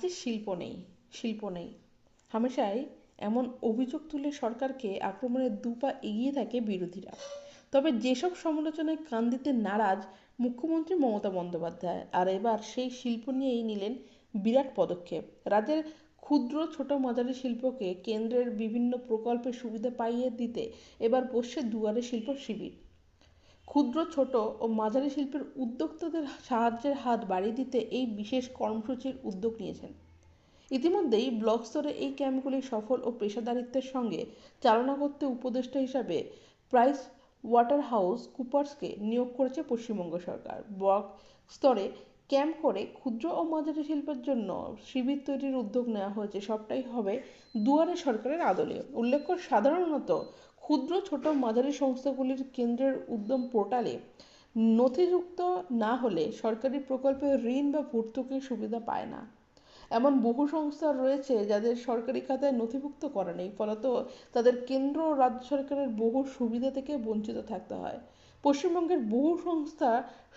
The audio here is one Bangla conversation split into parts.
রাজ্যে শিল্প নেই শিল্প নেই। হামেশাই এমন অভিযোগ তুলে সরকারকে আক্রমণের দুপা এগিয়ে থাকে বিরোধীরা। তবে যেসব সমালোচনায় কান দিতে নারাজ মুখ্যমন্ত্রী মমতা বন্দ্যোপাধ্যায়, আর এবার সেই শিল্প নিয়েই নিলেন বিরাট পদক্ষেপ। রাজ্যের ক্ষুদ্র ছোট মাঝারি শিল্পকে কেন্দ্রের বিভিন্ন প্রকল্পের সুবিধা পাইয়ে দিতে এবার বসছে দুয়ারে শিল্প শিবির। ক্ষুদ্র, ছোট ও মাঝারি শিল্পের উদ্যোক্তাদের সাহায্যের হাত বাড়িয়ে দিতে এই বিশেষ কর্মসূচির উদ্যোগ নিয়েছেন। ইতিমধ্যেই ব্লক স্তরে এই ক্যাম্পগুলি সফল ও পেশাদারিত্বের সঙ্গে চালনা করতে উপদেষ্টা হিসাবে প্রাইস ওয়াটার হাউস কুপার্সকে নিয়োগ করেছে পশ্চিমবঙ্গ সরকার। ব্লক স্তরে ক্যাম্প করে ক্ষুদ্র ও মাঝারি শিল্পের জন্য শিবির তৈরির উদ্যোগ নেওয়া হয়েছে। সবটাই হবে দুয়ারে সরকারের আদলে। উল্লেখ্য, সাধারণত ক্ষুদ্র ছোট মাঝারি সংস্থাগুলির কেন্দ্রের উদ্যম পোর্টালে নথিযুক্ত না হলে সরকারি প্রকল্পে ঋণ বা ভর্তুকির সুবিধা পায় না। এমন বহু সংস্থা রয়েছে যাদের সরকারি খাতায় নথিভুক্ত করা নেই, ফলত তাদের কেন্দ্র ও রাজ্য সরকারের বহু সুবিধা থেকে বঞ্চিত থাকতে হয়। পশ্চিমবঙ্গের বহু সংস্থা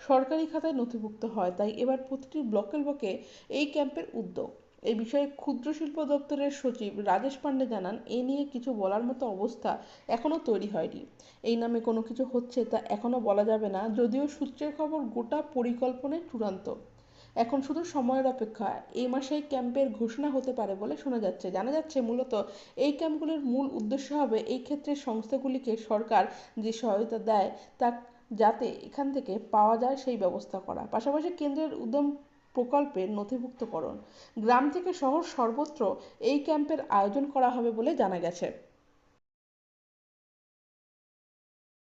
সরকারি খাতায় নথিভুক্ত হয়, তাই এবার প্রতিটি ব্লকে ব্লকে এই ক্যাম্পের উদ্যোগ। এই বিষয়ে ক্ষুদ্র শিল্প দপ্তরের সচিব রাজেশ পান্ডে জানান, এ নিয়ে কিছু বলার মতো অবস্থা এখনও তৈরি হয়নি। এই নামে কোনো কিছু হচ্ছে তা এখনও বলা যাবে না, যদিও সূত্রের খবর গোটা পরিকল্পনায় চূড়ান্ত। এখন শুধু সময়ের অপেক্ষা এই মাসেই ক্যাম্পের ঘোষণা হতে পারে বলে শোনা যাচ্ছে। জানা যাচ্ছে মূলত এই ক্যাম্পগুলির মূল উদ্দেশ্য হবে এই ক্ষেত্রে সংস্থাগুলিকে সরকার যে সহায়তা দেয় তা যাতে এখান থেকে পাওয়া যায় সেই ব্যবস্থা করা। পাশাপাশি কেন্দ্রের উদ্যম প্রকল্পের নথিভুক্তকরণ। গ্রাম থেকে শহর সর্বত্র এই ক্যাম্পের আয়োজন করা হবে বলে জানা গেছে।